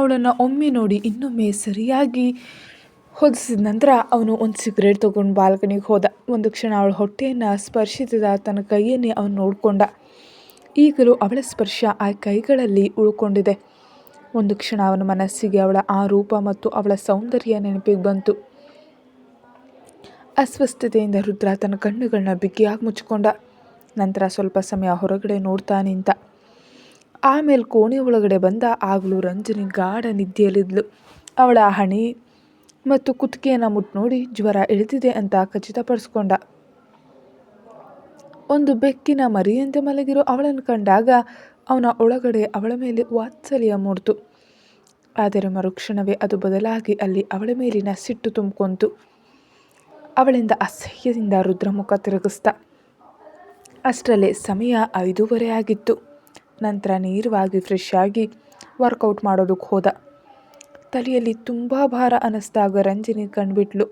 ಅವಳನ್ನು ಒಮ್ಮೆ ನೋಡಿ ಇನ್ನೊಮ್ಮೆ ಸರಿಯಾಗಿ ಹೊದಿಸಿದ ನಂತರ ಅವನು ಒಂದು ಸಿಗರೇಟ್ ತೊಗೊಂಡು ಬಾಲ್ಕನಿಗೆ ಹೋದ. ಒಂದು ಕ್ಷಣ ಅವಳ ಹೊಟ್ಟೆಯನ್ನು ಸ್ಪರ್ಶಿಸಿದ ತನ್ನ ಕೈಯನ್ನೇ ಅವನು ನೋಡಿಕೊಂಡ. ಈಗಲೂ ಅವಳ ಸ್ಪರ್ಶ ಆ ಕೈಗಳಲ್ಲಿ ಉಳ್ಕೊಂಡಿದೆ. ಒಂದು ಕ್ಷಣ ಅವನ ಮನಸ್ಸಿಗೆ ಅವಳ ಆ ರೂಪ ಮತ್ತು ಅವಳ ಸೌಂದರ್ಯ ನೆನಪಿಗೆ ಬಂತು. ಅಸ್ವಸ್ಥತೆಯಿಂದ ರುದ್ರ ತನ್ನ ಕಣ್ಣುಗಳನ್ನ ಬಿಗಿಯಾಗಿ ಮುಚ್ಚಿಕೊಂಡ. ನಂತರ ಸ್ವಲ್ಪ ಸಮಯ ಹೊರಗಡೆ ನೋಡ್ತಾ ನಿಂತ. ಆಮೇಲೆ ಕೋಣೆ ಒಳಗಡೆ ಬಂದ ಆಗಲೂ ರಂಜನಿ ಗಾಢ ನಿದ್ದೆಯಲ್ಲಿದ್ಲು. ಅವಳ ಹಣಿ ಮತ್ತು ಕುತ್ತಿಗೆಯನ್ನು ಮುಟ್ಟು ನೋಡಿ ಜ್ವರ ಇಳಿದಿದೆ ಅಂತ ಖಚಿತಪಡಿಸ್ಕೊಂಡ. ಒಂದು ಬೆಕ್ಕಿನ ಮರಿಯಂತೆ ಮಲಗಿರೋ ಅವಳನ್ನು ಕಂಡಾಗ ಅವನ ಒಳಗಡೆ ಅವಳ ಮೇಲೆ ವಾತ್ಸಲ್ಯ ಮೂಡ್ತು. ಆದರೆ ಮರುಕ್ಷಣವೇ ಅದು ಬದಲಾಗಿ ಅಲ್ಲಿ ಅವಳ ಮೇಲಿನ ಸಿಟ್ಟು ತುಂಬಿಕೊಂತು. ಅವಳಿಂದ ಅಸಹ್ಯದಿಂದ ರುದ್ರಮುಖ ತಿರುಗಿಸ್ತ ಅಷ್ಟರಲ್ಲೇ ಸಮಯ ಐದೂವರೆ ಆಗಿತ್ತು. ನಂತರ ನೇರವಾಗಿ ಫ್ರೆಶ್ ಆಗಿ ವರ್ಕೌಟ್ ಮಾಡೋದಕ್ಕೆ ಹೋದ. ತಲೆಯಲ್ಲಿ ತುಂಬ ಭಾರ ಅನ್ನಿಸ್ದಾಗ ರಂಜಿನಿ ಕಂಡುಬಿಟ್ಲು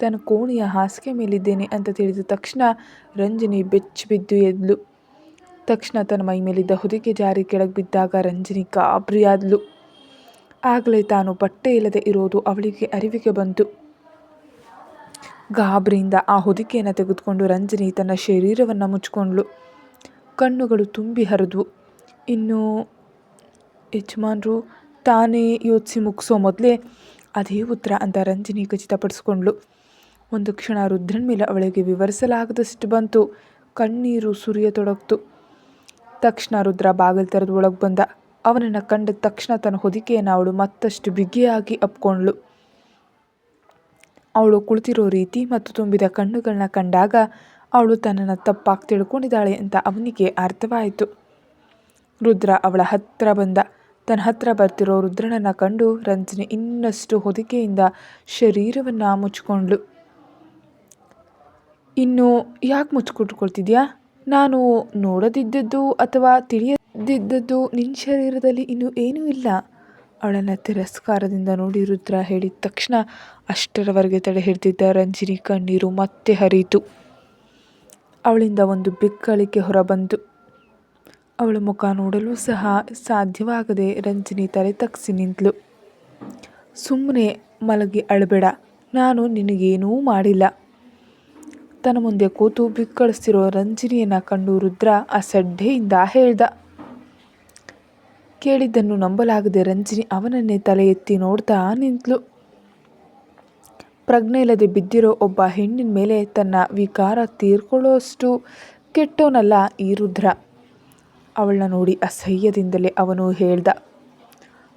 ತನ್ನ ಕೋಣೆಯ ಹಾಸಿಗೆ ಮೇಲಿದ್ದೇನೆ ಅಂತ ತಿಳಿದ ತಕ್ಷಣ ರಂಜಿನಿ ಬೆಚ್ಚಿ ಬಿದ್ದು ಎದ್ಲು. ತಕ್ಷಣ ತನ್ನ ಮೈ ಮೇಲಿದ್ದ ಹೊದಿಕೆ ಜಾರಿ ಕೆಳಗೆ ಬಿದ್ದಾಗ ರಂಜಿನಿ ಗಾಬರಿಯಾದ್ಲು. ಆಗಲೇ ತಾನು ಬಟ್ಟೆ ಇಲ್ಲದೆ ಇರೋದು ಅವಳಿಗೆ ಅರಿವಿಗೆ ಬಂತು. ಗಾಬರಿಯಿಂದ ಆ ಹೊದಿಕೆಯನ್ನು ತೆಗೆದುಕೊಂಡು ರಂಜಿನಿ ತನ್ನ ಶರೀರವನ್ನು ಮುಚ್ಚಿಕೊಂಡ್ಳು ಕಣ್ಣುಗಳು ತುಂಬಿ ಹರಿದ್ವು. ಯಜಮಾನ್ರು ತಾನೇ ಯೋಚಿಸಿ ಮುಗಿಸೋ ಮೊದಲೇ ಅದೇ ಉತ್ತರ ಅಂತ ರಂಜಿನಿ ಖಚಿತಪಡಿಸ್ಕೊಂಡ್ಳು. ಒಂದು ಕ್ಷಣ ರುದ್ರನ ಮೇಲೆ ಅವಳಿಗೆ ವಿವರಿಸಲಾಗದಷ್ಟು ಬಂತು. ಕಣ್ಣೀರು ಸುರಿಯತೊಡಗ್ತು ತಕ್ಷಣ ರುದ್ರ ಬಾಗಿಲು ತೆರೆದು ಒಳಗೆ ಬಂದ. ಅವನನ್ನು ಕಂಡ ತಕ್ಷಣ ತನ್ನ ಹೊದಿಕೆಯನ್ನು ಅವಳು ಮತ್ತಷ್ಟು ಬಿಗಿಯಾಗಿ ಅಪ್ಕೊಂಡ್ಳು. ಅವಳು ಕುಳಿತಿರೋ ರೀತಿ ಮತ್ತು ತುಂಬಿದ ಕಣ್ಣುಗಳನ್ನ ಕಂಡಾಗ ಅವಳು ತನ್ನನ್ನು ತಪ್ಪಾಗಿ ತಿಳ್ಕೊಂಡಿದ್ದಾಳೆ ಅಂತ ಅವನಿಗೆ ಅರ್ಥವಾಯಿತು. ರುದ್ರ ಅವಳ ಹತ್ತಿರ ಬಂದ. ತನ್ನ ಹತ್ತಿರ ಬರ್ತಿರೋ ರುದ್ರನನ್ನು ಕಂಡು ರಂಜನಿ ಇನ್ನಷ್ಟು ಹೊದಿಕೆಯಿಂದ ಶರೀರವನ್ನು ಮುಚ್ಕೊಂಡ್ಳು. ಇನ್ನು ಯಾಕೆ ಮುಚ್ಚಿಕೊಟ್ಕೊಳ್ತಿದ್ಯಾ ನಾನು ನೋಡದಿದ್ದದ್ದು ಅಥವಾ ತಿಳಿಯದಿದ್ದದ್ದು ನಿನ್ನ ಶರೀರದಲ್ಲಿ ಇನ್ನೂ ಏನೂ ಇಲ್ಲ. ಅವಳನ್ನು ತಿರಸ್ಕಾರದಿಂದ ನೋಡಿ ರುದ್ರ ಹೇಳಿದ ತಕ್ಷಣ ಅಷ್ಟರವರೆಗೆ ತಡೆ ಹಿಡಿದಿದ್ದ ರಂಜಿನಿ ಕಣ್ಣೀರು ಮತ್ತೆ ಹರಿಯಿತು. ಅವಳಿಂದ ಒಂದು ಬಿಕ್ಕಳಿಕೆ ಹೊರಬಂತು. ಅವಳ ಮುಖ ನೋಡಲು ಸಹ ಸಾಧ್ಯವಾಗದೆ ರಂಜಿನಿ ತಲೆ ತಗ್ಸಿ ನಿಂತಳು ಸುಮ್ಮನೆ ಮಲಗಿ ಅಳಬೇಡ, ನಾನು ನಿನಗೇನೂ ಮಾಡಿಲ್ಲ. ತನ್ನ ಮುಂದೆ ಕೂತು ಬಿಕ್ಕಳಿಸ್ತಿರೋ ರಂಜಿನಿಯನ್ನು ಕಂಡು ರುದ್ರ ಅಸಡ್ಡೆಯಿಂದ ಹೇಳ್ದ. ಕೇಳಿದ್ದನ್ನು ನಂಬಲಾಗದೆ ರಂಜಿನಿ ಅವನನ್ನೇ ತಲೆ ಎತ್ತಿ ನೋಡ್ತಾ ನಿಂತಳು ಪ್ರಜ್ಞೆ ಇಲ್ಲದೆ ಬಿದ್ದಿರೋ ಒಬ್ಬ ಹೆಣ್ಣಿನ ಮೇಲೆ ತನ್ನ ವಿಕಾರ ತೀರ್ಕೊಳ್ಳೋಷ್ಟು ಕೆಟ್ಟವನಲ್ಲ ಈ ರುದ್ರ. ಅವಳನ್ನ ನೋಡಿ ಅಸಹ್ಯದಿಂದಲೇ ಅವನು ಹೇಳ್ದ,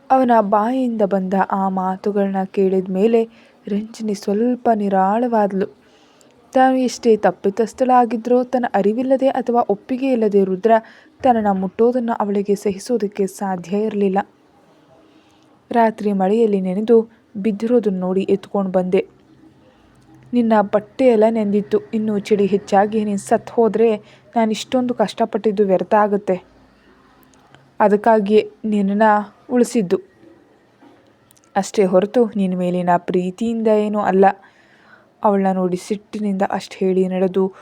ಅವನ ಬಾಯಿಯಿಂದ ಬಂದ ಆ ಮಾತುಗಳನ್ನ ಕೇಳಿದ ಮೇಲೆ ರಂಜಿನಿ ಸ್ವಲ್ಪ ನಿರಾಳವಾದಳು ತಾನು ಎಷ್ಟೇ ತಪ್ಪಿತಸ್ಥಳಾಗಿದ್ದರೂ ತನ್ನ ಅರಿವಿಲ್ಲದೆ ಅಥವಾ ಒಪ್ಪಿಗೆ ಇಲ್ಲದೆ ರುದ್ರ ತನ್ನನ್ನು ಮುಟ್ಟೋದನ್ನು ಅವಳಿಗೆ ಸಹಿಸೋದಕ್ಕೆ ಸಾಧ್ಯ ಇರಲಿಲ್ಲ. ರಾತ್ರಿ ಮಳೆಯಲ್ಲಿ ನೆನೆದು ಬಿದ್ದಿರೋದನ್ನು ನೋಡಿ ಎತ್ಕೊಂಡು ಬಂದೆ. ನಿನ್ನ ಬಟ್ಟೆ ಎಲ್ಲ ನೆಂದಿತ್ತು. ಇನ್ನು ಚಳಿ ಹೆಚ್ಚಾಗಿ ನೀನು ಸತ್ತು ಹೋದರೆ ನಾನು ಇಷ್ಟೊಂದು ಕಷ್ಟಪಟ್ಟಿದ್ದು ವ್ಯರ್ಥ ಆಗುತ್ತೆ. ಅದಕ್ಕಾಗಿಯೇ ನಿನ್ನನ್ನು ಉಳಿಸಿದ್ದು. ಅಷ್ಟೇ ಹೊರತು ನಿನ್ನ ಮೇಲಿನ ಪ್ರೀತಿಯಿಂದ ಏನೂ ಅಲ್ಲ. ಅವಳನ್ನ ನೋಡಿ ಸಿಟ್ಟಿನಿಂದ ಅಷ್ಟು ಹೇಳಿ ನಡೆದು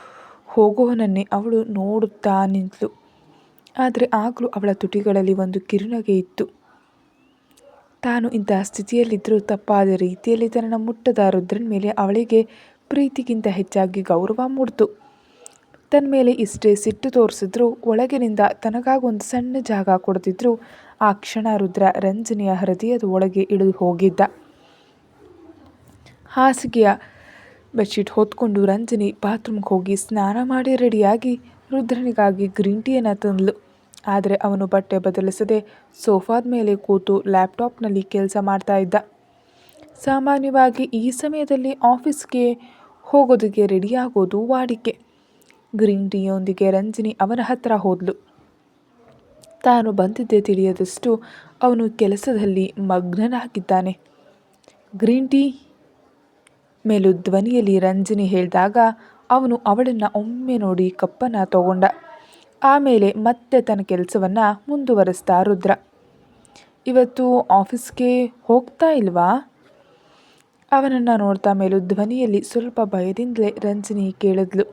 ಹೋಗುವನನ್ನೇ ಅವಳು ನೋಡುತ್ತಾ ನಿಂತಳು. ಆದರೆ ಆಗಲೂ ಅವಳ ತುಟಿಗಳಲ್ಲಿ ಒಂದು ಕಿರುನಗೆ ಇತ್ತು. ತಾನು ಇದ್ದ ಸ್ಥಿತಿಯಲ್ಲಿದ್ದರೂ ತಪ್ಪಾದ ರೀತಿಯಲ್ಲಿ ತನ್ನನ್ನು ಮುಟ್ಟದ ರುದ್ರನ ಮೇಲೆ ಅವಳಿಗೆ ಪ್ರೀತಿಗಿಂತ ಹೆಚ್ಚಾಗಿ ಗೌರವ ಮೂಡ್ತು. ತನ್ನ ಮೇಲೆ ಇಷ್ಟೇ ಸಿಟ್ಟು ತೋರಿಸಿದ್ರು, ಒಳಗಿನಿಂದ ತನಗಾಗೊಂದು ಸಣ್ಣ ಜಾಗ ಕೊಡ್ತಿದ್ರು ಆ ಕ್ಷಣ ರುದ್ರ ರಂಜನಿಯ ಹೃದಯದ ಒಳಗೆ ಇಳಿದು ಹೋಗಿದ್ದ. ಹಾಸಿಗೆಯ ಬೆಡ್ಶೀಟ್ ಹೊತ್ಕೊಂಡು ರಂಜನಿ ಬಾತ್ರೂಮ್ಗೆ ಹೋಗಿ ಸ್ನಾನ ಮಾಡಿ ರೆಡಿಯಾಗಿ ರುದ್ರನಿಗಾಗಿ ಗ್ರೀನ್ ಟೀಯನ್ನು ತಂದ್ಲು. ಆದರೆ ಅವನು ಬಟ್ಟೆ ಬದಲಿಸದೆ ಸೋಫಾದ ಮೇಲೆ ಕೂತು ಲ್ಯಾಪ್ಟಾಪ್ನಲ್ಲಿ ಕೆಲಸ ಮಾಡ್ತಾ ಇದ್ದ. ಸಾಮಾನ್ಯವಾಗಿ ಈ ಸಮಯದಲ್ಲಿ ಆಫೀಸ್ಗೆ ಹೋಗೋದಕ್ಕೆ ರೆಡಿಯಾಗೋದು ವಾಡಿಕೆ. ಗ್ರೀನ್ ಟೀಯೊಂದಿಗೆ ರಂಜಿನಿ ಅವನ ಹತ್ತಿರ ಹೋದ್ಲು. ತಾನು ಬಂದಿದ್ದೆ ತಿಳಿಯದಷ್ಟು ಅವನು ಕೆಲಸದಲ್ಲಿ ಮಗ್ನನಾಗಿದ್ದಾನೆ. ಗ್ರೀನ್ ಟೀ ಮೇಲು ಧ್ವನಿಯಲ್ಲಿ ರಂಜಿನಿ ಹೇಳಿದಾಗ ಅವನು ಅವಳನ್ನು ಒಮ್ಮೆ ನೋಡಿ ಕಪ್ಪನ್ನು ತಗೊಂಡ. ಆಮೇಲೆ ಮತ್ತೆ ತನ್ನ ಕೆಲಸವನ್ನು ಮುಂದುವರೆಸ್ತಾ ರುದ್ರ. ಇವತ್ತು ಆಫೀಸ್ಗೆ ಹೋಗ್ತಾ ಇಲ್ವಾ? ಅವನನ್ನು ನೋಡ್ತಾ ಮೇಲೂ ಧ್ವನಿಯಲ್ಲಿ ಸ್ವಲ್ಪ ಭಯದಿಂದಲೇ ರಂಜಿನಿ ಕೇಳಿದ್ಲು.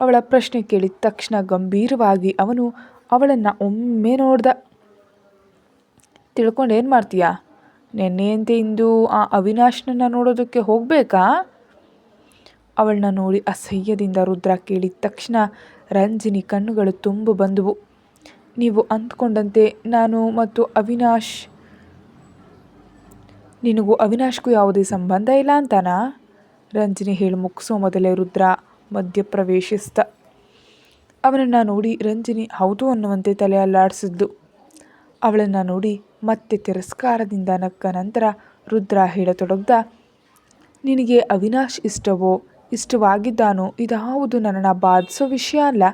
ಅವಳ ಪ್ರಶ್ನೆ ಕೇಳಿದ ತಕ್ಷಣ ಗಂಭೀರವಾಗಿ ಅವನು ಅವಳನ್ನು ಒಮ್ಮೆ ನೋಡ್ದ. ತಿಳ್ಕೊಂಡು ಏನು ಮಾಡ್ತೀಯಾ? ನೆನ್ನೆಯಂತೆ ಇಂದು ಆ ಅವಿನಾಶ್ನನ್ನ ನೋಡೋದಕ್ಕೆ ಹೋಗಬೇಕಾ? ಅವಳನ್ನ ನೋಡಿ ಅಸಹ್ಯದಿಂದ ರುದ್ರ ಕೇಳಿದ ತಕ್ಷಣ ರಂಜಿನಿ ಕಣ್ಣುಗಳು ತುಂಬು ಬಂದವು. ನೀವು ಅಂದ್ಕೊಂಡಂತೆ ನಾನು ಮತ್ತು ಅವಿನಾಶ್. ನಿನಗೂ ಅವಿನಾಶ್ಗೂ ಯಾವುದೇ ಸಂಬಂಧ ಇಲ್ಲ ಅಂತಾನಾ? ರಂಜಿನಿ ಹೇಳಿ ಮುಗಿಸೋ ಮೊದಲೇ ರುದ್ರ ಮಧ್ಯಪ್ರವೇಶಿಸ್ತ. ಅವನನ್ನು ನೋಡಿ ರಂಜಿನಿ ಹೌದು ಅನ್ನುವಂತೆ ತಲೆ ಅಲ್ಲಾಡಿಸಿದ್ದು. ಅವಳನ್ನು ನೋಡಿ ಮತ್ತೆ ತಿರಸ್ಕಾರದಿಂದ ನಕ್ಕ ನಂತರ ರುದ್ರ ಹೇಳತೊಡಗ್ದ, ನಿನಗೆ ಅವಿನಾಶ್ ಇಷ್ಟವೋ? ಇಷ್ಟವಾಗಿದ್ದಾನೋ? ಇದಾವುದು ನನ್ನನ್ನು ಬಾಧಿಸೋ ವಿಷಯ ಅಲ್ಲ.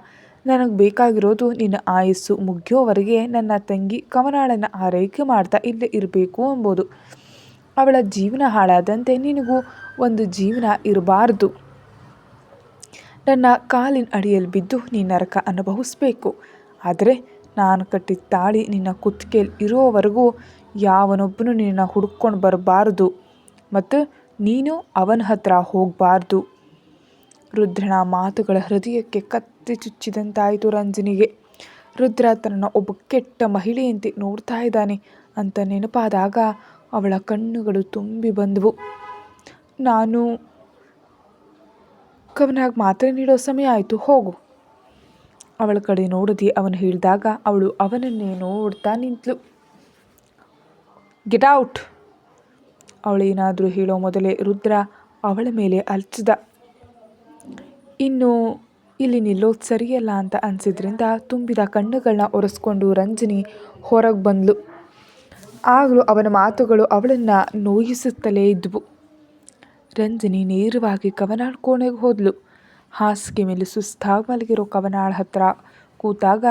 ನನಗೆ ಬೇಕಾಗಿರೋದು ನಿನ್ನ ಆಯಸ್ಸು ಮುಗಿಯೋವರೆಗೆ ನನ್ನ ತಂಗಿ ಕವನಾಳನ್ನು ಆರೈಕೆ ಮಾಡ್ತಾ ಇಲ್ಲೇ ಇರಬೇಕು ಎಂಬುದು ಅವಳ ಜೀವನ ಹಾಳಾದಂತೆ ನಿನಗೂ ಒಂದು ಜೀವನ ಇರಬಾರ್ದು. ನನ್ನ ಕಾಲಿನ ಅಡಿಯಲ್ಲಿ ಬಿದ್ದು ನೀ ನರಕ ಅನುಭವಿಸ್ಬೇಕು. ಆದರೆ ನಾನು ಕಟ್ಟಿದ ತಾಳಿ ನಿನ್ನ ಕುತ್ತಿಗೆಯಲ್ಲಿ ಇರೋವರೆಗೂ ಯಾವನೊಬ್ಬನು ನಿನ್ನ ಹುಡ್ಕೊಂಡು ಬರಬಾರ್ದು. ಮತ್ತು ನೀನು ಅವನ ಹತ್ರ ಹೋಗಬಾರ್ದು. ರುದ್ರನ ಮಾತುಗಳ ಹೃದಯಕ್ಕೆ ಕತ್ತಿ ಚುಚ್ಚಿದಂತಾಯಿತು ರಂಜನಿಗೆ. ರುದ್ರ ತನ್ನ ಒಬ್ಬ ಕೆಟ್ಟ ಮಹಿಳೆಯಂತೆ ನೋಡ್ತಾ ಇದ್ದಾನೆ ಅಂತ ನೆನಪಾದಾಗ ಅವಳ ಕಣ್ಣುಗಳು ತುಂಬಿ ಬಂದವು. ನಾನು ಕವನಾಗಿ ಮಾತ್ರೆ ನೀಡೋ ಸಮಯ ಆಯಿತು, ಹೋಗು. ಅವಳ ಕಡೆ ನೋಡದೆ ಅವನು ಹೇಳಿದಾಗ ಅವಳು ಅವನನ್ನೇ ನೋಡ್ತಾ ನಿಂತಳು ಗೆಟ್ ಔಟ್ ಅವಳೇನಾದರೂ ಹೇಳೋ ಮೊದಲೇ ರುದ್ರ ಅವಳ ಮೇಲೆ ಅಲ್ಚಿದ. ಇನ್ನು ಇಲ್ಲಿ ನಿಲ್ಲೋದು ಸರಿಯಲ್ಲ ಅಂತ ಅನಿಸಿದ್ರಿಂದ ತುಂಬಿದ ಕಣ್ಣುಗಳನ್ನ ಒರೆಸ್ಕೊಂಡು ರಂಜನಿ ಹೊರಗೆ ಬಂದಳು ಆಗಲೂ ಅವನ ಮಾತುಗಳು ಅವಳನ್ನು ನೋಯಿಸುತ್ತಲೇ ಇದ್ವು. ರಂಜನಿ ನೇರವಾಗಿ ಕವನಾಳ್ ಕೋಣೆಗೆ ಹೋದ್ಲು. ಹಾಸಿಗೆ ಮೇಲೆ ಸುಸ್ತಾಗಿ ಮಲಗಿರೋ ಕವನಾಳ್ ಹತ್ರ ಕೂತಾಗ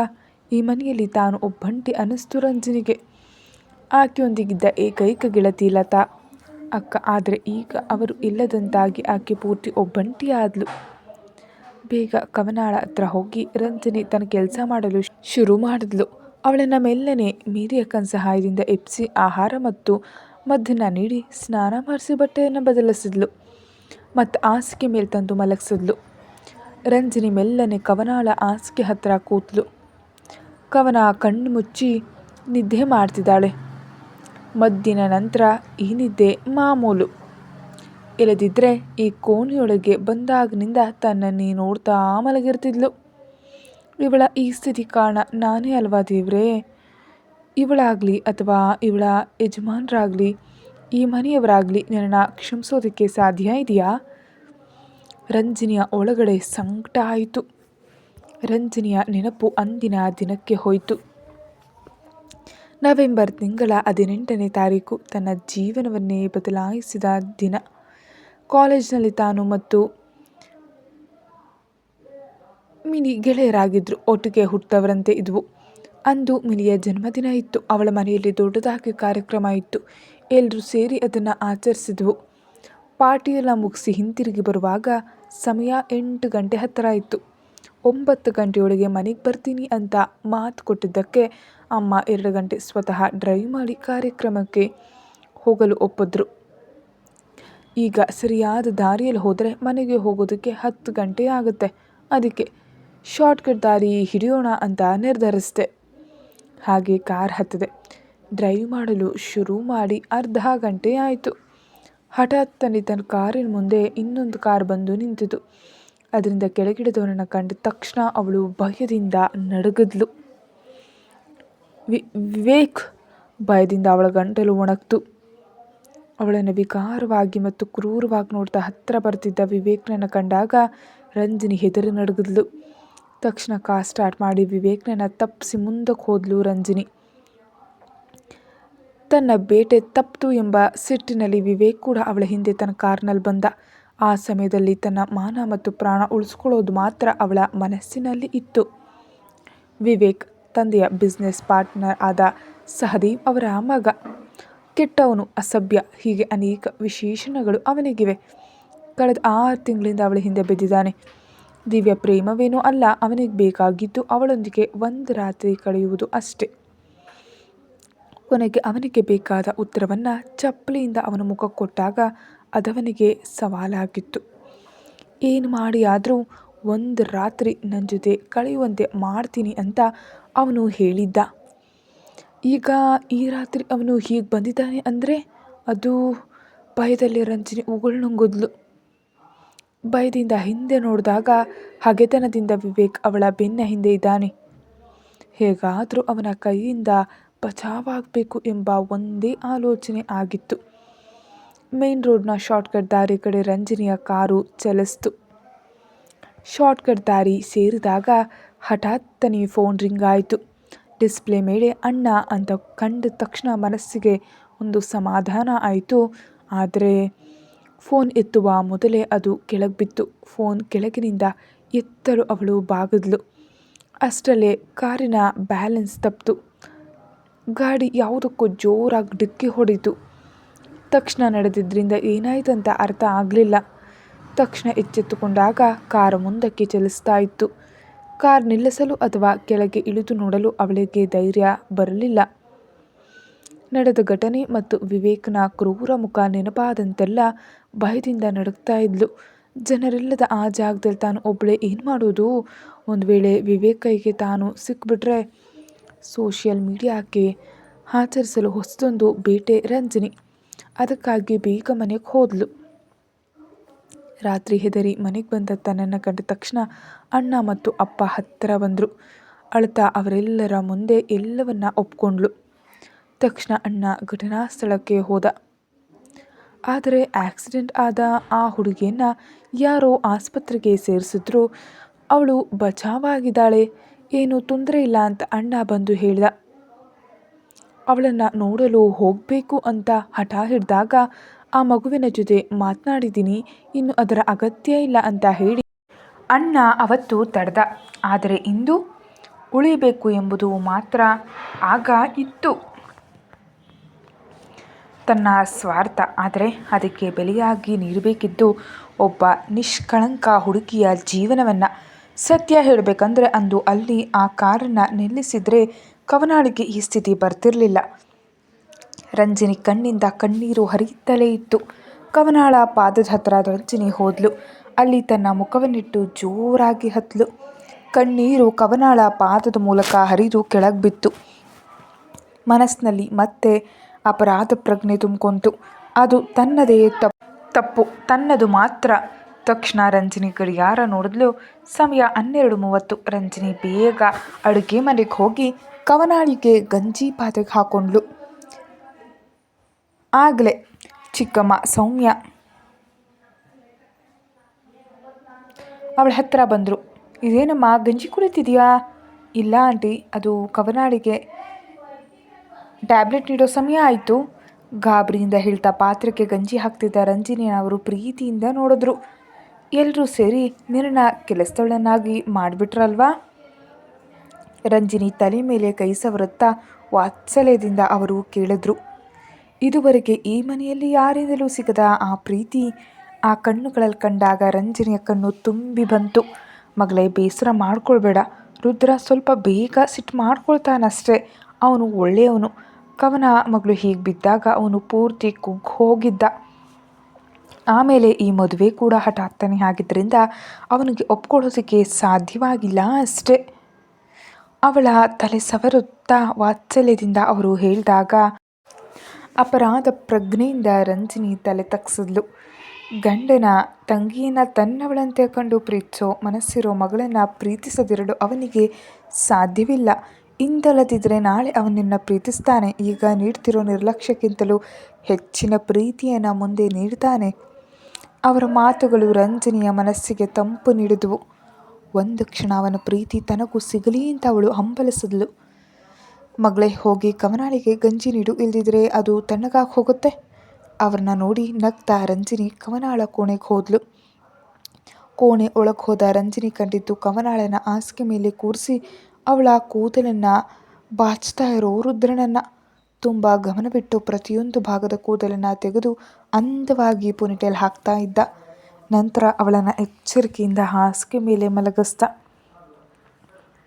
ಈ ಮನೆಯಲ್ಲಿ ತಾನು ಒಬ್ಬಂಟಿ ಅನ್ನಿಸ್ತು ರಂಜನಿಗೆ. ಆಕೆಯೊಂದಿಗಿದ್ದ ಏಕೈಕ ಗೆಳತಿ ಲತಾ. ಅಕ್ಕ, ಆದರೆ ಈಗ ಅವರು ಇಲ್ಲದಂತಾಗಿ ಆಕೆ ಪೂರ್ತಿ ಒಬ್ಬಂಟಿ ಆದ್ಲು ಬೇಗ ಕವನಾಳ ಹತ್ರ ಹೋಗಿ ರಂಜನಿ ತನ್ನ ಕೆಲಸ ಮಾಡಲು ಶುರು ಮಾಡಿದ್ಲು. ಅವಳನ್ನು ಮೆಲ್ಲನೆ ಮೀರಿಯಕ್ಕನ ಸಹಾಯದಿಂದ ಎಪ್ಸಿ ಆಹಾರ ಮತ್ತು ಮದ್ದನ್ನ ನೀಡಿ ಸ್ನಾನ ಮಾಡಿಸಿ ಬಟ್ಟೆಯನ್ನು ಬದಲಿಸಿದ್ಲು. ಮತ್ತು ಹಾಸಿಗೆ ಮೇಲೆ ತಂದು ಮಲಗಿಸಿದ್ಲು. ರಂಜನಿ ಮೆಲ್ಲನೆ ಕವನಾಳ ಹಾಸಿಗೆ ಹತ್ತಿರ ಕೂತ್ಲು. ಕವನ ಕಣ್ಣು ಮುಚ್ಚಿ ನಿದ್ದೆ ಮಾಡ್ತಿದ್ದಾಳೆ. ಮದ್ದಿನ ನಂತರ ಈ ನಿದ್ದೆ ಮಾಮೂಲು. ಇಲ್ಲದಿದ್ದರೆ ಈ ಕೋಣೆಯೊಳಗೆ ಬಂದಾಗಿನಿಂದ ತನ್ನನ್ನೇ ನೋಡ್ತಾ ಮಲಗಿರ್ತಿದ್ಲು. ಇವಳ ಈ ಸ್ಥಿತಿ ಕಾರಣ ನಾನೇ ಅಲ್ವಾ ದೇವ್ರೇ? ಇವಳಾಗಲಿ ಅಥವಾ ಇವಳ ಯಜಮಾನರಾಗಲಿ, ಈ ಮನೆಯವರಾಗಲಿ ನನ್ನನ್ನು ಕ್ಷಮಿಸೋದಕ್ಕೆ ಸಾಧ್ಯ ಇದೆಯಾ? ರಂಜಿನಿಯ ಒಳಗಡೆ ಸಂಕಟ ಆಯಿತು. ರಂಜಿನಿಯ ನೆನಪು ಅಂದಿನ ದಿನಕ್ಕೆ ಹೋಯಿತು. ನವೆಂಬರ್ ತಿಂಗಳ ಹದಿನೆಂಟನೇ ತಾರೀಕು ತನ್ನ ಜೀವನವನ್ನೇ ಬದಲಾಯಿಸಿದ ದಿನ. ಕಾಲೇಜಿನಲ್ಲಿ ತಾನು ಮತ್ತು ಮಿನಿ ಗೆಳೆಯರಾಗಿದ್ದರು ಒಟ್ಟಿಗೆ ಹುಟ್ಟವರಂತೆ ಇದ್ವು. ಅಂದು ಮಿನಿಯ ಜನ್ಮದಿನ ಇತ್ತು. ಅವಳ ಮನೆಯಲ್ಲಿ ದೊಡ್ಡದಾಗಿ ಕಾರ್ಯಕ್ರಮ ಇತ್ತು. ಎಲ್ಲರೂ ಸೇರಿ ಅದನ್ನು ಆಚರಿಸಿದ್ವು. ಪಾರ್ಟಿಯೆಲ್ಲ ಮುಗಿಸಿ ಹಿಂತಿರುಗಿ ಬರುವಾಗ ಸಮಯ ಎಂಟು ಗಂಟೆ ಹತ್ತಿರ ಇತ್ತು. ಒಂಬತ್ತು ಗಂಟೆಯೊಳಗೆ ಮನೆಗೆ ಬರ್ತೀನಿ ಅಂತ ಮಾತು ಕೊಟ್ಟಿದ್ದಕ್ಕೆ ಅಮ್ಮ ಎರಡು ಗಂಟೆ ಸ್ವತಃ ಡ್ರೈವ್ ಮಾಡಿ ಕಾರ್ಯಕ್ರಮಕ್ಕೆ ಹೋಗಲು ಒಪ್ಪಿದ್ರು. ಈಗ ಸರಿಯಾದ ದಾರಿಯಲ್ಲಿ ಹೋದರೆ ಮನೆಗೆ ಹೋಗೋದಕ್ಕೆ ಹತ್ತು ಗಂಟೆ ಆಗುತ್ತೆ. ಅದಕ್ಕೆ ಶಾರ್ಟ್ಕಟ್ ದಾರಿ ಹಿಡಿಯೋಣ ಅಂತ ನಿರ್ಧರಿಸಿದೆ. ಹಾಗೆ ಕಾರ್ ಹತ್ತಿದೆ. ಡ್ರೈವ್ ಮಾಡಲು ಶುರು ಮಾಡಿ ಅರ್ಧ ಗಂಟೆ ಆಯಿತು. ಹಠಾತ್ತನೆ ತನ್ನ ಕಾರಿನ ಮುಂದೆ ಇನ್ನೊಂದು ಕಾರ್ ಬಂದು ನಿಂತಿತು. ಅದರಿಂದ ಕೆಳಗಿಳಿದವನನ್ನು ಕಂಡ ತಕ್ಷಣ ಅವಳು ಭಯದಿಂದ ನಡುಗಿದ್ಲು. ವಿವೇಕ್ ಭಯದಿಂದ ಅವಳ ಗಂಟಲು ಒಣಗ್ತು. ಅವಳನ್ನು ವಿಕಾರವಾಗಿ ಮತ್ತು ಕ್ರೂರವಾಗಿ ನೋಡ್ತಾ ಹತ್ತಿರ ಬರ್ತಿದ್ದ ವಿವೇಕ್ನನ್ನು ಕಂಡಾಗ ರಂಜಿನಿ ಹೆದರಿ ನಡುಗಿದ್ಲು. ತಕ್ಷಣ ಕಾ ಸ್ಟಾರ್ಟ್ ಮಾಡಿ ವಿವೇಕ್ನನ್ನು ತಪ್ಪಿಸಿ ಮುಂದಕ್ಕೆ ಹೋದ್ಲು ರಂಜಿನಿ. ತನ್ನ ಬೇಟೆ ತಪ್ಪಿತು ಎಂಬ ಸಿಟ್ಟಿನಲ್ಲಿ ವಿವೇಕ್ ಕೂಡ ಅವಳ ಹಿಂದೆ ತನ್ನ ಕಾರ್ನಲ್ಲಿ ಬಂದ. ಆ ಸಮಯದಲ್ಲಿ ತನ್ನ ಮಾನ ಮತ್ತು ಪ್ರಾಣ ಉಳಿಸ್ಕೊಳ್ಳೋದು ಮಾತ್ರ ಅವಳ ಮನಸ್ಸಿನಲ್ಲಿ ಇತ್ತು. ವಿವೇಕ್, ತಂದೆಯ ಬಿಸ್ನೆಸ್ ಪಾರ್ಟ್ನರ್ ಆದ ಸಹದೀವ್ ಅವರ ಮಗ. ಕೆಟ್ಟವನು, ಅಸಭ್ಯ. ಹೀಗೆ ಅನೇಕ ವಿಶೇಷಣಗಳು ಅವನಿಗಿವೆ. ಕಳೆದ ಆರು ತಿಂಗಳಿಂದ ಅವಳ ಹಿಂದೆ ಬಿದ್ದಿದ್ದಾನೆ. ದಿವ್ಯ ಪ್ರೇಮವೇನೂ ಅಲ್ಲ, ಅವನಿಗೆ ಬೇಕಾಗಿದ್ದು ಅವಳೊಂದಿಗೆ ಒಂದು ರಾತ್ರಿ ಕಳೆಯುವುದು ಅಷ್ಟೆ. ಕೊನೆಗೆ ಅವನಿಗೆ ಬೇಕಾದ ಉತ್ತರವನ್ನು ಚಪ್ಪಲಿಯಿಂದ ಅವನ ಮುಖ ಕೊಟ್ಟಾಗ ಅದವನಿಗೆ ಸವಾಲಾಗಿತ್ತು. ಏನು ಮಾಡಿ ಆದರೂ ಒಂದು ರಾತ್ರಿ ನನ್ನ ಜೊತೆ ಕಳೆಯುವಂತೆ ಮಾಡ್ತೀನಿ ಅಂತ ಅವನು ಹೇಳಿದ್ದ. ಈಗ ಈ ರಾತ್ರಿ ಅವನು ಹೀಗೆ ಬಂದಿದ್ದಾನೆ ಅಂದರೆ ಅದು ಭಯದಲ್ಲಿ ರಂಜಿನಿ ಉಗುಳ್ನುಂಗಿದ್ಲು ಭಯದಿಂದ ಹಿಂದೆ ನೋಡಿದಾಗ ಹಗೆತನದಿಂದ ವಿವೇಕ್ ಅವಳ ಬೆನ್ನ ಹಿಂದೆ ಇದ್ದಾನೆ. ಹೇಗಾದರೂ ಅವನ ಕೈಯಿಂದ ಬಚಾವಾಗಬೇಕು ಎಂಬ ಒಂದೇ ಆಲೋಚನೆ ಆಗಿತ್ತು. ಮೇನ್ ರೋಡ್ನ ಶಾರ್ಟ್ಕಟ್ ದಾರಿ ಕಡೆ ರಂಜನಿಯ ಕಾರು ಚಲಿಸ್ತು. ಶಾರ್ಟ್ಕಟ್ ದಾರಿ ಸೇರಿದಾಗ ಹಠಾತ್ತನೇ ಫೋನ್ ರಿಂಗ್ ಆಯಿತು. ಡಿಸ್ಪ್ಲೇ ಮೇಲೆ ಅಣ್ಣ ಅಂತ ಕಂಡ ತಕ್ಷಣ ಮನಸ್ಸಿಗೆ ಒಂದು ಸಮಾಧಾನ ಆಯಿತು. ಆದರೆ ಫೋನ್ ಎತ್ತುವ ಮೊದಲೇ ಅದು ಕೆಳಗೆ ಬಿತ್ತು ಫೋನ್ ಕೆಳಗಿನಿಂದ ಎತ್ತಲು ಅವಳು ಬಾಗಿದ್ಲು ಅಷ್ಟರಲ್ಲೇ ಕಾರಿನ ಬ್ಯಾಲೆನ್ಸ್ ತಪ್ಪಿತು. ಗಾಡಿ ಯಾವುದಕ್ಕೂ ಜೋರಾಗಿ ಡಿಕ್ಕಿ ಹೊಡಿತು ತಕ್ಷಣ ನಡೆದಿದ್ದರಿಂದ ಏನಾಯ್ತಂತ ಅರ್ಥ ಆಗಲಿಲ್ಲ. ತಕ್ಷಣ ಎಚ್ಚೆತ್ತುಕೊಂಡಾಗ ಕಾರು ಮುಂದಕ್ಕೆ ಚಲಿಸ್ತಾ ಇತ್ತು. ಕಾರ್ ನಿಲ್ಲಿಸಲು ಅಥವಾ ಕೆಳಗೆ ಇಳಿದು ನೋಡಲು ಅವಳಿಗೆ ಧೈರ್ಯ ಬರಲಿಲ್ಲ. ನಡೆದ ಘಟನೆ ಮತ್ತು ವಿವೇಕ್ನ ಕ್ರೂರ ಮುಖ ನೆನಪಾದಂತೆಲ್ಲ ಭಯದಿಂದ ನಡುಗ್ತಾ ಇದ್ಲು. ಜನರಿಲ್ಲದ ಆ ಜಾಗದಲ್ಲಿ ತಾನು ಒಬ್ಬಳೇ ಏನು ಮಾಡೋದು? ಒಂದು ವೇಳೆ ವಿವೇಕ್ ಕೈಗೆ ತಾನು ಸಿಕ್ಬಿಟ್ರೆ ಸೋಷಿಯಲ್ ಮೀಡಿಯಾಕ್ಕೆ ಆಚರಿಸಲು ಹೊಸದೊಂದು ಬೇಟೆ ರಂಜನಿ. ಅದಕ್ಕಾಗಿ ಬೇಗ ಮನೆಗೆ ಹೋದ್ಲು. ರಾತ್ರಿ ಹೆದರಿ ಮನೆಗೆ ಬಂದ ತನ್ನನ್ನು ಕಂಡ ತಕ್ಷಣ ಅಣ್ಣ ಮತ್ತು ಅಪ್ಪ ಹತ್ತಿರ ಬಂದರು. ಅಳ್ತಾ ಅವರೆಲ್ಲರ ಮುಂದೆ ಎಲ್ಲವನ್ನ ಒಪ್ಕೊಂಡ್ಳು. ತಕ್ಷಣ ಅಣ್ಣ ಘಟನಾ ಸ್ಥಳಕ್ಕೆ ಹೋದ. ಆದರೆ ಆಕ್ಸಿಡೆಂಟ್ ಆದ ಆ ಹುಡುಗಿಯನ್ನ ಯಾರೋ ಆಸ್ಪತ್ರೆಗೆ ಸೇರಿಸಿದ್ರು. ಅವಳು ಬಚಾವಾಗಿದ್ದಾಳೆ, ಏನು ತೊಂದರೆ ಇಲ್ಲ ಅಂತ ಅಣ್ಣ ಬಂದು ಹೇಳಿದ. ಅವಳನ್ನು ನೋಡಲು ಹೋಗಬೇಕು ಅಂತ ಹಠ ಹಿಡಿದಾಗ ಆ ಮಗುವಿನ ಜೊತೆ ಮಾತನಾಡಿದ್ದೀನಿ, ಇನ್ನು ಅದರ ಅಗತ್ಯ ಇಲ್ಲ ಅಂತ ಹೇಳಿ. ಅಣ್ಣ ಅವತ್ತು ತಡೆದ. ಆದರೆ ಇಂದು ಉಳಿಬೇಕು ಎಂಬುದು ಮಾತ್ರ ಆಗ ಇತ್ತು. ತನ್ನ ಸ್ವಾರ್ಥ. ಆದರೆ ಅದಕ್ಕೆ ಬೆಲೆಯಾಗಿ ನೀಡಬೇಕಿದ್ದು ಒಬ್ಬ ನಿಷ್ಕಳಂಕ ಹುಡುಗಿಯ ಜೀವನವನ್ನು. ಸತ್ಯ ಹೇಳಬೇಕಂದ್ರೆ ಅಂದು ಅಲ್ಲಿ ಆ ಕಾರನ್ನು ನಿಲ್ಲಿಸಿದರೆ ಕವನಾಳಿಗೆ ಈ ಸ್ಥಿತಿ ಬರ್ತಿರಲಿಲ್ಲ. ರಂಜಿನಿ ಕಣ್ಣಿಂದ ಕಣ್ಣೀರು ಹರಿಯುತ್ತಲೇ ಇತ್ತು. ಕವನಾಳ ಪಾದದ ಹತ್ರ ರಂಜಿನಿ ಹೋದ್ಲು. ಅಲ್ಲಿ ತನ್ನ ಮುಖವನ್ನಿಟ್ಟು ಜೋರಾಗಿ ಹತ್ಲು. ಕಣ್ಣೀರು ಕವನಾಳ ಪಾದದ ಮೂಲಕ ಹರಿದು ಕೆಳಗೆ ಬಿತ್ತು. ಮನಸ್ಸಿನಲ್ಲಿ ಮತ್ತೆ ಅಪರಾಧ ಪ್ರಜ್ಞೆ ತುಂಬ್ಕೊಂತು. ಅದು ತನ್ನದೇ ತಪ್ಪು ತಪ್ಪು. ತನ್ನದು ಮಾತ್ರ. ತಕ್ಷಣ ರಂಜಿನಿ ಗಡಿಯಾರ ನೋಡಿದ್ಲು. ಸಮಯ ಹನ್ನೆರಡು ಮೂವತ್ತು. ರಂಜಿನಿ ಬೇಗ ಅಡುಗೆ ಮನೆಗೆ ಹೋಗಿ ಕವನಾಳಿಗೆ ಗಂಜಿ ಪಾತ್ರೆಗೆ ಹಾಕೊಂಡ್ಲು ಆಗಲೇ ಚಿಕ್ಕಮ್ಮ ಸೌಮ್ಯ. ಅವಳ ಹತ್ತಿರ ಬಂದರು. ಇದೇನಮ್ಮ, ಗಂಜಿ ಕುಡಿತಿದೆಯಾ? ಇಲ್ಲ ಆಂಟಿ, ಅದು ಕವನಾಡಿಗೆ ಟ್ಯಾಬ್ಲೆಟ್ ನೀಡೋ ಸಮಯ ಆಯಿತು. ಗಾಬರಿಯಿಂದ ಹೇಳ್ತಾ ಪಾತ್ರಕ್ಕೆ ಗಂಜಿ ಹಾಕ್ತಿದ್ದ ರಂಜಿನಿ ಅವರು ಪ್ರೀತಿಯಿಂದ ನೋಡಿದ್ರು. ಎಲ್ಲರೂ ಸೇರಿ ನಿರ್ಣ ಕೆಲಸದವಳನ್ನಾಗಿ ಮಾಡಿಬಿಟ್ರಲ್ವಾ? ರಂಜಿನಿ ತಲೆ ಮೇಲೆ ಕೈ ಸವರುತ್ತಾ ವಾತ್ಸಲ್ಯದಿಂದ ಅವರು ಕೇಳಿದ್ರು. ಇದುವರೆಗೆ ಈ ಮನೆಯಲ್ಲಿ ಯಾರಿಂದಲೂ ಸಿಗದ ಆ ಪ್ರೀತಿ, ಆ ಕಣ್ಣುಗಳಲ್ಲಿ ಕಂಡಾಗ ರಂಜನಿಯ ಕಣ್ಣು ತುಂಬಿ ಬಂತು. ಮಗಳೇ, ಬೇಸರ ಮಾಡ್ಕೊಳ್ಬೇಡ. ರುದ್ರ ಸ್ವಲ್ಪ ಬೇಗ ಸಿಟ್ಟು ಮಾಡ್ಕೊಳ್ತಾನಷ್ಟೇ. ಅವನು ಒಳ್ಳೆಯವನು. ಕವನ ಮಗಳು ಹೀಗೆ ಬಿದ್ದಾಗ ಅವನು ಪೂರ್ತಿ ಕುಗ್ಗು ಹೋಗಿದ್ದ. ಆಮೇಲೆ ಈ ಮದುವೆ ಕೂಡ ಹಠಾತ್ತನೆ ಆಗಿದ್ದರಿಂದ ಅವನಿಗೆ ಒಪ್ಕೊಳ್ಳೋದಕ್ಕೆ ಸಾಧ್ಯವಾಗಿಲ್ಲ ಅಷ್ಟೇ. ಅವಳ ತಲೆ ಸವರುತ್ತಾ ವಾತ್ಸಲ್ಯದಿಂದ ಅವರು ಹೇಳಿದಾಗ ಅಪರಾಧ ಪ್ರಜ್ಞೆಯಿಂದ ರಂಜಿನಿ ತಲೆ ತಗ್ಸಿದ್ಲು. ಗಂಡನ ತಂಗಿಯನ್ನು ತನ್ನವಳಂತೆ ಕಂಡು ಪ್ರೀತಿಸೋ ಮನಸ್ಸಿರೋ ಮಗಳನ್ನು ಪ್ರೀತಿಸದಿರಲು ಅವನಿಗೆ ಸಾಧ್ಯವಿಲ್ಲ. ಇಂದಲ್ಲದಿದ್ದರೆ ನಾಳೆ ಅವನನ್ನು ಪ್ರೀತಿಸ್ತಾನೆ. ಈಗ ನೀಡ್ತಿರೋ ನಿರ್ಲಕ್ಷ್ಯಕ್ಕಿಂತಲೂ ಹೆಚ್ಚಿನ ಪ್ರೀತಿಯನ್ನು ಮುಂದೆ ನೀಡ್ತಾನೆ. ಅವರ ಮಾತುಗಳು ರಂಜನಿಯ ಮನಸ್ಸಿಗೆ ತಂಪು ನೀಡಿದವು. ಒಂದು ಕ್ಷಣ ಅವನ ಪ್ರೀತಿ ತನಗೂ ಸಿಗಲಿ ಅಂತ ಅವಳು ಹಂಬಲಿಸಿದ್ಲು. ಮಗಳೇ, ಹೋಗಿ ಕವನಾಳಿಗೆ ಗಂಜಿ ನೀಡು. ಇಲ್ದಿದ್ರೆ ಅದು ತಣ್ಣಗಾಗಿ ಹೋಗುತ್ತೆ. ಅವ್ರನ್ನ ನೋಡಿ ನಗ್ತಾ ರಂಜಿನಿ ಕವನಾಳ ಕೋಣೆಗೆ ಹೋದ್ಲು. ಕೋಣೆ ಒಳಗೆ ಹೋದ ರಂಜಿನಿ ಕಂಡಿದ್ದು ಕವನಾಳನ ಹಾಸಿಗೆ ಮೇಲೆ ಕೂರಿಸಿ ಅವಳ ಕೂದಲನ್ನು ಬಾಚ್ತಾ ಇರೋ ರುದ್ರನನ್ನು. ತುಂಬ ಗಮನವಿಟ್ಟು ಪ್ರತಿಯೊಂದು ಭಾಗದ ಕೂದಲನ್ನು ತೆಗೆದು ಅಂದವಾಗಿ ಪುನಿಟೆಲ್ ಹಾಕ್ತಾ ಇದ್ದ. ನಂತರ ಅವಳನ್ನು ಎಚ್ಚರಿಕೆಯಿಂದ ಹಾಸಿಗೆ ಮೇಲೆ ಮಲಗಿಸ್ದ.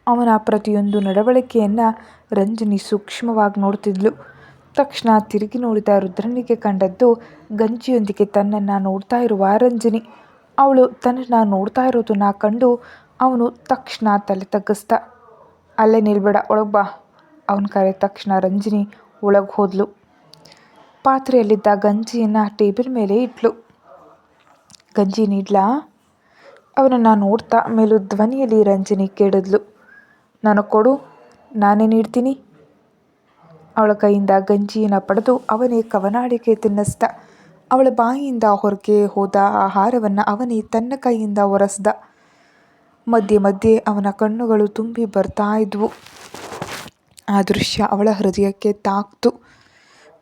ಅವನ ಪ್ರತಿಯೊಂದು ನಡವಳಿಕೆಯನ್ನು ರಂಜನಿ ಸೂಕ್ಷ್ಮವಾಗಿ ನೋಡ್ತಿದ್ಲು. ತಕ್ಷಣ ತಿರುಗಿ ನೋಡಿದ ರುದ್ರನಿಗೆ ಕಂಡದ್ದು, ಗಂಜಿಯೊಂದಿಗೆ ತನ್ನನ್ನು ನೋಡ್ತಾ ಇರುವ ರಂಜನಿ. ಅವಳು ತನ್ನನ್ನು ನೋಡ್ತಾ ಇರೋದನ್ನು ಕಂಡು ಅವನು ತಕ್ಷಣ ತಲೆ ತಗ್ಗಿಸ್ದ. ಅಲ್ಲೇ ನಿಲ್ಬೇಡ, ಒಳಗೆ ಬಾ, ಅವನ ಕರೆ ತಕ್ಷಣ ರಂಜಿನಿ ಒಳಗೆ ಹೋದ್ಲು. ಪಾತ್ರೆಯಲ್ಲಿದ್ದ ಗಂಜಿಯನ್ನು ಟೇಬಲ್ ಮೇಲೆ ಇಟ್ಲು. ಗಂಜಿ ನೀಡ್ಲಾ? ಅವನನ್ನು ನೋಡ್ತಾ ಮೇಲು ಧ್ವನಿಯಲ್ಲಿ ರಂಜಿನಿ ಕೇಳಿದ್ಲು. ನನಗೆ ಕೊಡು, ನಾನೇ ನೀಡ್ತೀನಿ. ಅವಳ ಕೈಯಿಂದ ಗಂಜಿಯನ್ನು ಪಡೆದು ಅವನೇ ಕವನಾಡಿಕೆ ತಿನ್ನಿಸ್ದ. ಅವಳ ಬಾಯಿಯಿಂದ ಹೊರಗೆ ಹೋದ ಆಹಾರವನ್ನು ಅವನೇ ತನ್ನ ಕೈಯಿಂದ ಒರೆಸ್ದ. ಮಧ್ಯೆ ಮಧ್ಯೆ ಅವನ ಕಣ್ಣುಗಳು ತುಂಬಿ ಬರ್ತಾ ಇದ್ವು. ಆ ದೃಶ್ಯ ಅವಳ ಹೃದಯಕ್ಕೆ ತಾಕ್ತು.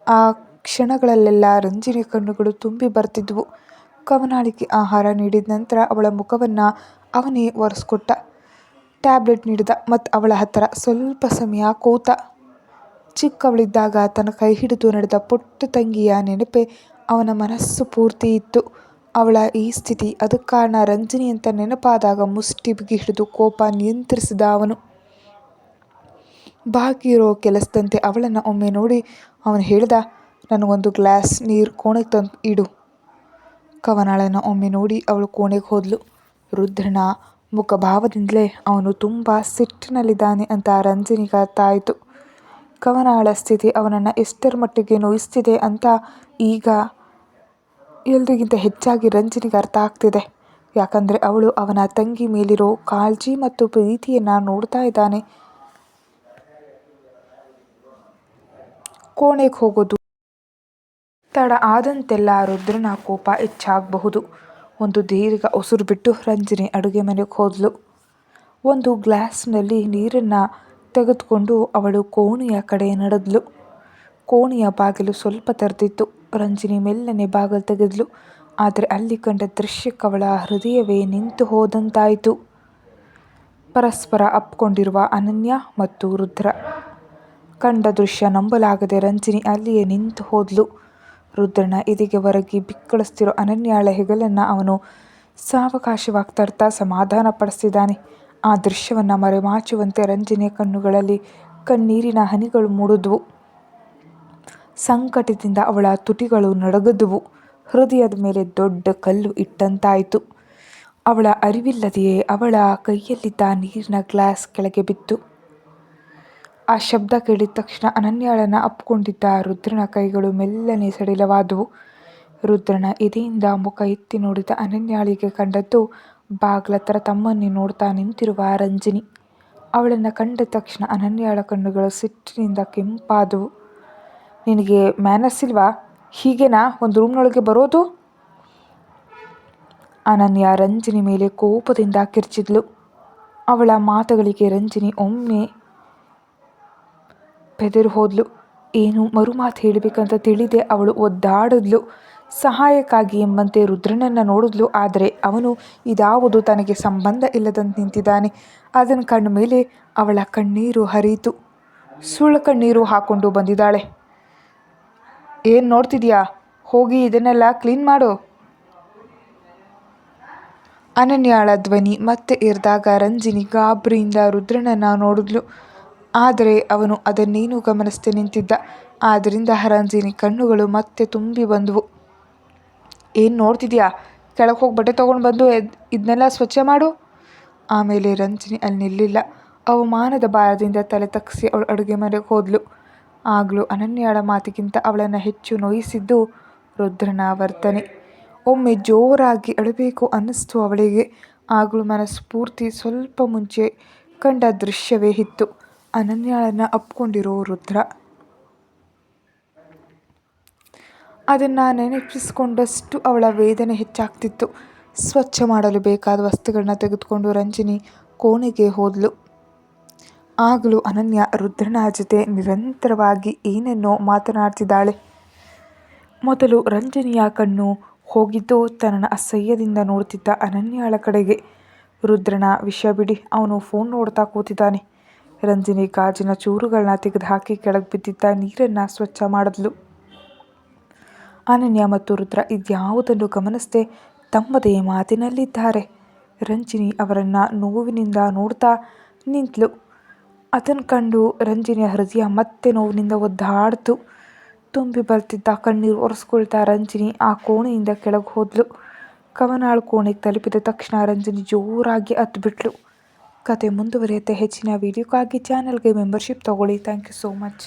ಆ ಕ್ಷಣಗಳಲ್ಲೆಲ್ಲ ರಂಜಿನಿ ಕಣ್ಣುಗಳು ತುಂಬಿ ಬರ್ತಿದ್ವು. ಕವನಾಳಿಗೆ ಆಹಾರ ನೀಡಿದ ನಂತರ ಅವಳ ಮುಖವನ್ನು ಅವನೇ ಒರೆಸ್ಕೊಟ್ಟ. ಟ್ಯಾಬ್ಲೆಟ್ ನೀಡಿದ ಮತ್ತು ಅವಳ ಹತ್ತಿರ ಸ್ವಲ್ಪ ಸಮಯ ಕೂತ. ಚಿಕ್ಕವಳಿದ್ದಾಗ ತನ್ನ ಕೈ ಹಿಡಿದು ನಡೆದ ಪುಟ್ಟ ತಂಗಿಯ ನೆನಪೆ ಅವನ ಮನಸ್ಸು ಪೂರ್ತಿ ಇತ್ತು. ಅವಳ ಈ ಸ್ಥಿತಿ ಅದಕ್ಕೆ ಕಾರಣ ರಂಜನಿ ಅಂತ ನೆನಪಾದಾಗ ಮುಷ್ಟಿ ಬಿಗಿ ಹಿಡಿದು ಕೋಪ ನಿಯಂತ್ರಿಸಿದ ಅವನು. ಬಾಕಿ ಇರೋ ಕೆಲಸದಂತೆ ಅವಳನ್ನು ಒಮ್ಮೆ ನೋಡಿ ಅವನು ಹೇಳಿದ, ನನಗೊಂದು ಗ್ಲಾಸ್ ನೀರು ಕೋಣೆಗೆ ತಂದು ಇಡು. ಕವನಾಳನ್ನು ಒಮ್ಮೆ ನೋಡಿ ಅವಳು ಕೋಣೆಗೆ ಹೋದಳು ರುದ್ರನ ಮುಖಭಾವದಿಂದಲೇ ಅವನು ತುಂಬ ಸಿಟ್ಟಿನಲ್ಲಿದ್ದಾನೆ ಅಂತ ರಂಜಿನಿಗೆ ಅರ್ಥ ಆಯಿತು ಕವನಾಳ ಸ್ಥಿತಿ ಅವನನ್ನು ಎಷ್ಟರ ಮಟ್ಟಿಗೆ ನೋಯಿಸ್ತಿದೆ ಅಂತ ಈಗ ಎಲ್ರಿಗಿಂತ ಹೆಚ್ಚಾಗಿ ರಂಜಿನಿಗೆ ಅರ್ಥ ಆಗ್ತಿದೆ. ಯಾಕಂದರೆ ಅವಳು ಅವನ ತಂಗಿ ಮೇಲಿರೋ ಕಾಳಜಿ ಮತ್ತು ಪ್ರೀತಿಯನ್ನು ನೋಡ್ತಾ ಇದ್ದಾನೆ. ಕೋಣೆಗೆ ಹೋಗೋದು ತಡ ಆದಂತೆಲ್ಲ ರುದ್ರನ ಕೋಪ ಹೆಚ್ಚಾಗಬಹುದು. ಒಂದು ದೀರ್ಘ ಉಸಿರು ಬಿಟ್ಟು ರಂಜಿನಿ ಅಡುಗೆ ಮನೆಗೆ ಹೋದಳು ಒಂದು ಗ್ಲಾಸ್ನಲ್ಲಿ ನೀರನ್ನು ತೆಗೆದುಕೊಂಡು ಅವಳು ಕೋಣೆಯ ಕಡೆ ನಡೆದಳು ಕೋಣೆಯ ಬಾಗಿಲು ಸ್ವಲ್ಪ ತೆರೆದಿತ್ತು. ರಂಜಿನಿ ಮೆಲ್ಲನೆ ಬಾಗಿಲು ತೆಗೆದಳು ಆದರೆ ಅಲ್ಲಿ ಕಂಡ ದೃಶ್ಯಕ್ಕವಳ ಹೃದಯವೇ ನಿಂತು ಹೋದಂತಾಯಿತು. ಪರಸ್ಪರ ಅಪ್ಕೊಂಡಿರುವ ಅನನ್ಯ ಮತ್ತು ರುದ್ರ. ಕಂಡ ದೃಶ್ಯ ನಂಬಲಾಗದೆ ರಂಜಿನಿ ಅಲ್ಲಿಯೇ ನಿಂತು ಹೋದ್ಲು. ರುದ್ರನ ಎದೆಗೆ ಹೊರಗಿ ಬಿಕ್ಕಳಿಸ್ತಿರೋ ಅನನ್ಯಾಳ ಹೆಗಲನ್ನು ಅವನು ಸಾವಕಾಶವಾಗಿ ತರ್ತಾ ಸಮಾಧಾನ ಪಡಿಸ್ತಿದ್ದಾನೆ ಆ ದೃಶ್ಯವನ್ನು ಮರೆಮಾಚುವಂತೆ ರಂಜಿನಿಯ ಕಣ್ಣುಗಳಲ್ಲಿ ಕಣ್ಣೀರಿನ ಹನಿಗಳು ಮೂಡಿದ್ವು. ಸಂಕಟದಿಂದ ಅವಳ ತುಟಿಗಳು ನಡಗದ್ವು. ಹೃದಯದ ಮೇಲೆ ದೊಡ್ಡ ಕಲ್ಲು ಇಟ್ಟಂತಾಯಿತು. ಅವಳ ಅರಿವಿಲ್ಲದೆಯೇ ಅವಳ ಕೈಯಲ್ಲಿದ್ದ ನೀರಿನ ಗ್ಲಾಸ್ ಕೆಳಗೆ ಬಿತ್ತು. ಆ ಶಬ್ದ ಕೇಳಿದ ತಕ್ಷಣ ಅನನ್ಯಾಳನ್ನು ಅಪ್ಪಿಕೊಂಡಿದ್ದ ರುದ್ರನ ಕೈಗಳು ಮೆಲ್ಲನೆ ಸಡಿಲವಾದವು. ರುದ್ರನ ಎದೆಯಿಂದ ಮುಖ ಎತ್ತಿ ನೋಡಿದ ಅನನ್ಯಾಳಿಗೆ ಕಂಡದ್ದು, ಬಾಗ್ಲತ್ರ ತಮ್ಮನ್ನೇ ನೋಡ್ತಾ ನಿಂತಿರುವ ರಂಜಿನಿ. ಅವಳನ್ನು ಕಂಡ ತಕ್ಷಣ ಅನನ್ಯಾಳ ಕಣ್ಣುಗಳು ಸಿಟ್ಟಿನಿಂದ ಕೆಂಪಾದವು. ನಿನಗೆ ಮ್ಯಾನಸ್ ಇಲ್ವಾ? ಹೀಗೇನಾ? ಒಂದು ರೂಮ್ನೊಳಗೆ ಬರೋದು? ಅನನ್ಯ ರಂಜಿನಿ ಮೇಲೆ ಕೋಪದಿಂದ ಕಿರ್ಚಿದ್ಲು. ಅವಳ ಮಾತುಗಳಿಗೆ ರಂಜಿನಿ ಒಮ್ಮೆ ಬೆದರು ಹೋದ್ಲು. ಏನು ಮರುಮಾತು ಹೇಳಬೇಕಂತ ತಿಳಿದೆ. ಅವಳು ಒದ್ದಾಡಿದ್ಲು. ಸಹಾಯಕ್ಕಾಗಿ ಎಂಬಂತೆ ರುದ್ರನನ್ನು ನೋಡಿದ್ಲು. ಆದರೆ ಅವನು ಇದಾವುದು ತನಗೆ ಸಂಬಂಧ ಇಲ್ಲದಂತೆ ನಿಂತಿದ್ದಾನೆ. ಅದನ್ನು ಕಣ್ಣ ಮೇಲೆ ಅವಳ ಕಣ್ಣೀರು ಹರಿಯಿತು. ಸುಳ್ಳು ಕಣ್ಣೀರು ಹಾಕೊಂಡು ಬಂದಿದ್ದಾಳೆ. ಏನು ನೋಡ್ತಿದ್ಯಾ? ಹೋಗಿ ಇದನ್ನೆಲ್ಲ ಕ್ಲೀನ್ ಮಾಡು. ಅನನ್ಯಾಳ ಧ್ವನಿ ಮತ್ತೆ ಇರಿದಾಗ ರಂಜಿನಿ ಗಾಬ್ರಿಯಿಂದ ರುದ್ರನನ್ನು ನೋಡಿದ್ಲು. ಆದರೆ ಅವನು ಅದನ್ನೇನು ಗಮನಿಸದೆ ನಿಂತಿದ್ದ. ಆದ್ದರಿಂದ ಹರಂಜಿನಿ ಕಣ್ಣುಗಳು ಮತ್ತೆ ತುಂಬಿ ಬಂದವು. ಏನು ನೋಡ್ತಿದ್ಯಾ? ಹೋಗಿ ಬಟ್ಟೆ ತೊಗೊಂಡು ಬಂದು ಇದನ್ನೆಲ್ಲ ಸ್ವಚ್ಛ ಮಾಡು. ಆಮೇಲೆ ರಂಜಿನಿ ಅಲ್ಲಿ ನಿಲ್ಲಿಲ್ಲ. ಅವಮಾನದ ಭಾರದಿಂದ ತಲೆ ತಗ್ಗಿಸಿ ಅವಳು ಅಡುಗೆ ಮನೆಗೆ ಹೋದಲು. ಆಗಲೂ ಅನನ್ಯಾಳ ಮಾತಿಗಿಂತ ಅವಳನ್ನು ಹೆಚ್ಚು ನೋಯಿಸಿದ್ದು ರುದ್ರನ ವರ್ತನೆ. ಒಮ್ಮೆ ಜೋರಾಗಿ ಅಳಬೇಕು ಅನ್ನಿಸ್ತು ಅವಳಿಗೆ. ಆಗಲೂ ಮನಸ್ಫೂರ್ತಿ ಸ್ವಲ್ಪ ಮುಂಚೆ ಕಂಡ ದೃಶ್ಯವೇ ಇತ್ತು. ಅನನ್ಯಾಳನ್ನು ಅಪ್ಕೊಂಡಿರೋ ರುದ್ರ. ಅದನ್ನು ನೆನಪಿಸಿಕೊಂಡಷ್ಟು ಅವಳ ವೇದನೆ ಹೆಚ್ಚಾಗ್ತಿತ್ತು. ಸ್ವಚ್ಛ ಮಾಡಲು ಬೇಕಾದ ವಸ್ತುಗಳನ್ನ ತೆಗೆದುಕೊಂಡು ರಂಜಿನಿ ಕೋಣೆಗೆ ಹೋದ್ಲು. ಆಗಲೂ ಅನನ್ಯ ರುದ್ರನ ಜೊತೆ ನಿರಂತರವಾಗಿ ಏನನ್ನೋ ಮಾತನಾಡ್ತಿದ್ದಾಳೆ. ಮೊದಲು ರಂಜನಿಯ ಕಣ್ಣು ಹೋಗಿದ್ದು ತನ್ನ ಅಸಹ್ಯದಿಂದ ನೋಡ್ತಿದ್ದ ಅನನ್ಯಾಳ ಕಡೆಗೆ. ರುದ್ರನ ವಿಷಯ ಬಿಡಿ, ಅವನು ಫೋನ್ ನೋಡ್ತಾ ಕೂತಿದ್ದಾನೆ. ರಂಜಿನಿ ಗಾಜಿನ ಚೂರುಗಳನ್ನ ತೆಗೆದು ಹಾಕಿ ಕೆಳಗೆ ಬಿದ್ದಿದ್ದ ನೀರನ್ನು ಸ್ವಚ್ಛ ಮಾಡಿದ್ಲು. ಅನನ್ಯ ಮತ್ತು ರುದ್ರ ಇದ್ಯಾವುದನ್ನು ಗಮನಿಸದೆ ತಮ್ಮದೇ ಮಾತಿನಲ್ಲಿದ್ದಾರೆ. ರಂಜಿನಿ ಅವರನ್ನು ನೋವಿನಿಂದ ನೋಡ್ತಾ ನಿಂತಳು ಅದನ್ನು ಕಂಡು ರಂಜಿನಿಯ ಹೃದಯ ಮತ್ತೆ ನೋವಿನಿಂದ ಒದ್ದಾಡ್ತು. ತುಂಬಿ ಬರ್ತಿದ್ದ ಕಣ್ಣೀರು ಒರೆಸ್ಕೊಳ್ತಾ ರಂಜಿನಿ ಆ ಕೋಣೆಯಿಂದ ಕೆಳಗೆ ಹೋದ್ಲು. ಕವನಾಳು ಕೋಣೆಗೆ ತಲುಪಿದ ತಕ್ಷಣ ರಂಜಿನಿ ಜೋರಾಗಿ ಹತ್ಬಿಟ್ಲು. ಕತೆ ಮುಂದುವರಿಯುತ್ತೆ. ಹೆಚ್ಚಿನ ವೀಡಿಯೋಕ್ಕಾಗಿ ಚಾನಲ್ಗೆ ಮೆಂಬರ್ಶಿಪ್ ತಗೊಳ್ಳಿ. Thank you so much